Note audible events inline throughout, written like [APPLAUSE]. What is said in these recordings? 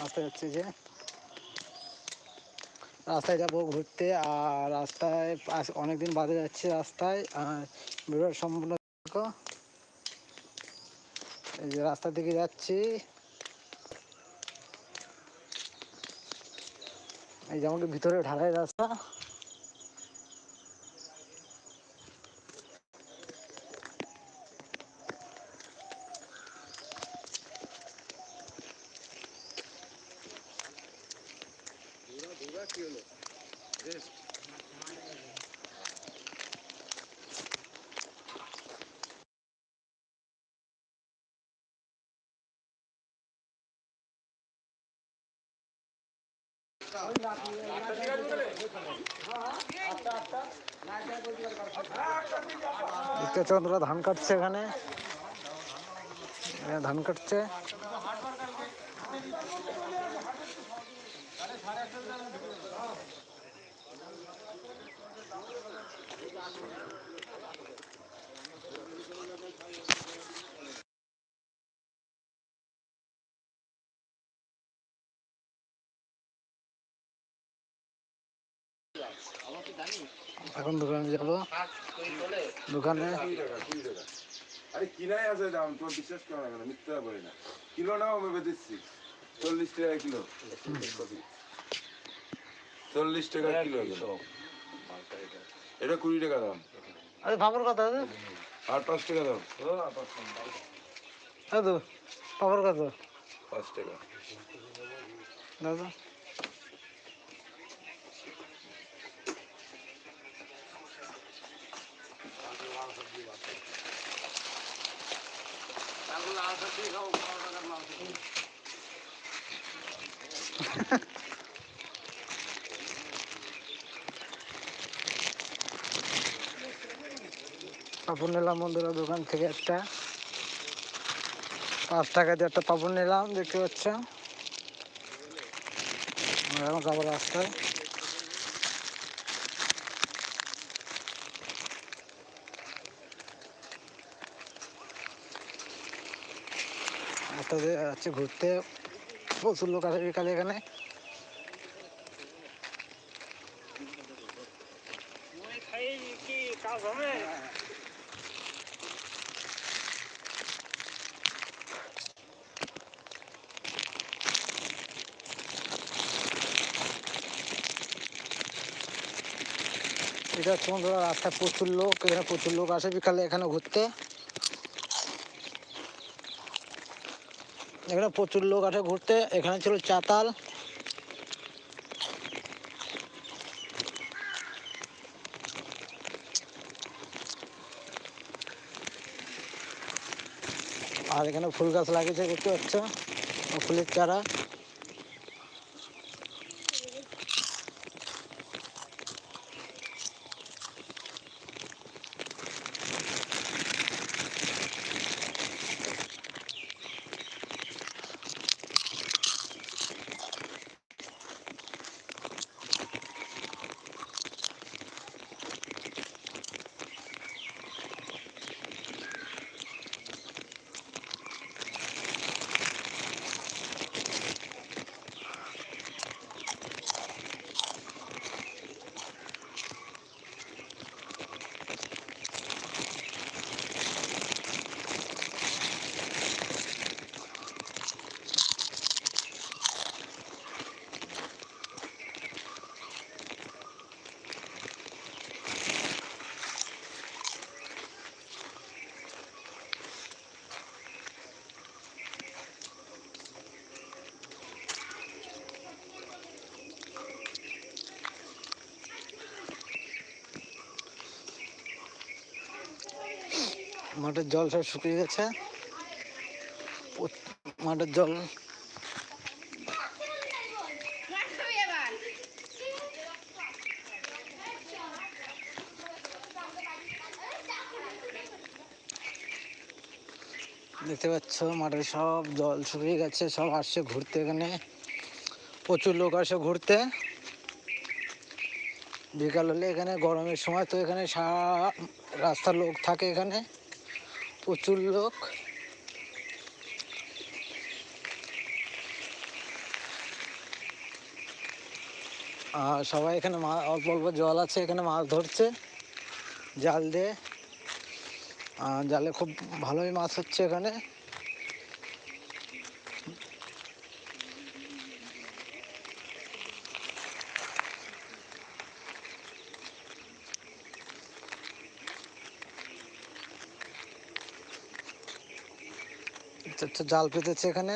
রাস্তায় যাচ্ছে যে। রাস্তায় যাব ঘুরতে আর রাস্তায় অনেকদিন বাদে যাচ্ছে রাস্তায়। আর সম্পূর্ণ। এই যে রাস্তার দিকে যাচ্ছি। এই যে আমাকে ভিতরে ঢালাই রাস্তা। দেখতে পাচ্ছ বন্ধুরা ধান কাটছে এখানে এখানে ধান কাটছে এখন দোকানে যাব। দোকানে। আরে কিনাই আছে দাম? তোমার বিশ্বাস করো না, মিথ্যা বলি না। কিলো নাও, আমি বেঁচেছি চল্লিশ টাকা কিলো। চল্লিশ টাকা কিলো এটা কুড়ি টাকা দাম। আরে কত দাদা? আর পাঁচ টাকা দাম। দাদু পাপড় কত? পাঁচ টাকা। দাদা? [LAUGHS] পাপড় নিলাম বন্ধুরা, দোকান থেকে একটা। পাঁচ টাকা দিয়ে একটা পাপড় নিলাম, দেখতে পাচ্ছ আমরা এখন যাব রাস্তায়। রাস্তা দিয়ে যাচ্ছে ঘুরতে। প্রচুর লোক আছে বিকালে এখানে। এটা বন্ধুরা রাস্তায় প্রচুর লোক, এখানে প্রচুর লোক আসে বিকালে এখানে ঘুরতে। এখানে প্রচুর লোক আসে ঘুরতে, এখানে ছিল চাতাল। আর এখানে ফুল গাছ লাগিয়েছে, দেখতে পাচ্ছ? ফুলের চারা। মাঠের জল সব শুকিয়ে গেছে। মাঠের জল। দেখতে পাচ্ছ, মাঠের সব জল শুকিয়ে গেছে, সব আসছে ঘুরতে এখানে। প্রচুর লোক আসে ঘুরতে। বিকাল হলে এখানে গরমের সময় তো এখানে সারা রাস্তার লোক থাকে এখানে। প্রচুর লোক। আর সবাই এখানে অল্প অল্প জল আছে, এখানে মাছ ধরছে, জাল দিয়ে। জালে খুব ভালোই মাছ হচ্ছে এখানে। জাল পেতেছে এখানে।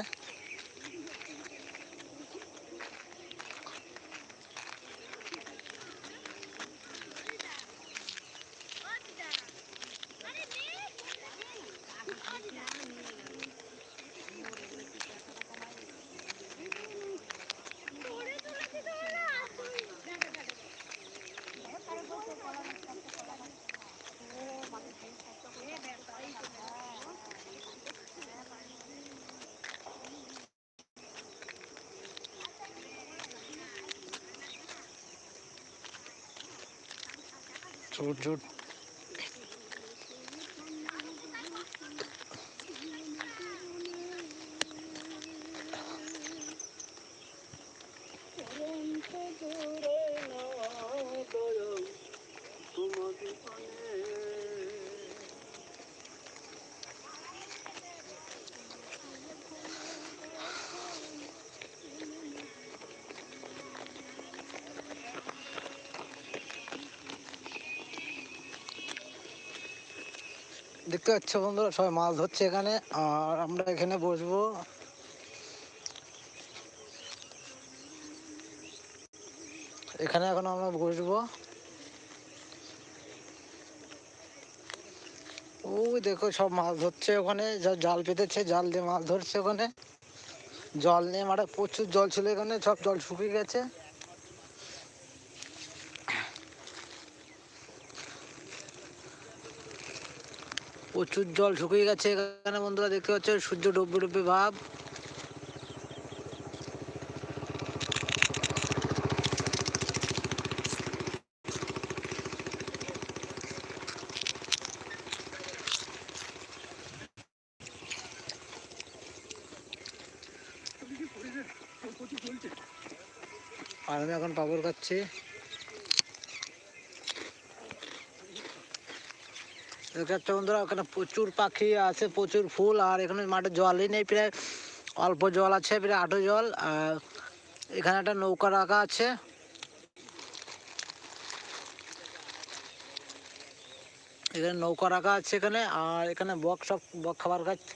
छूट छूट দেখতে পাচ্ছ বন্ধুরা, সবাই মাছ ধরছে এখানে, আর আমরা এখানে বসবো। এখানে এখন আমরা বসবো। ওই দেখো, সব মাছ ধরছে ওখানে, যা জাল পেতেছে, জাল দিয়ে মাছ ধরছে ওখানে। জল নিয়ে মাঠে প্রচুর জল ছিল এখানে, সব জল শুকিয়ে গেছে। প্রচুর জল শুকিয়ে গেছে এখানে বন্ধুরা, দেখতে পাচ্ছ, সূর্য ডুববে ডুববে ভাব। আর আমি এখন পাবর খাচ্ছি। দেখতে বন্ধুরা, ওখানে প্রচুর পাখি আছে, প্রচুর ফুল, আর এখানে মাঠে জলই নেই, প্রায় অল্প জল আছে, প্রায় আটো জল, আর এখানে একটা নৌকা রাখা আছে। এখানে নৌকা রাখা আছে এখানে, আর এখানে বক সব, বক খাবার খাচ্ছে।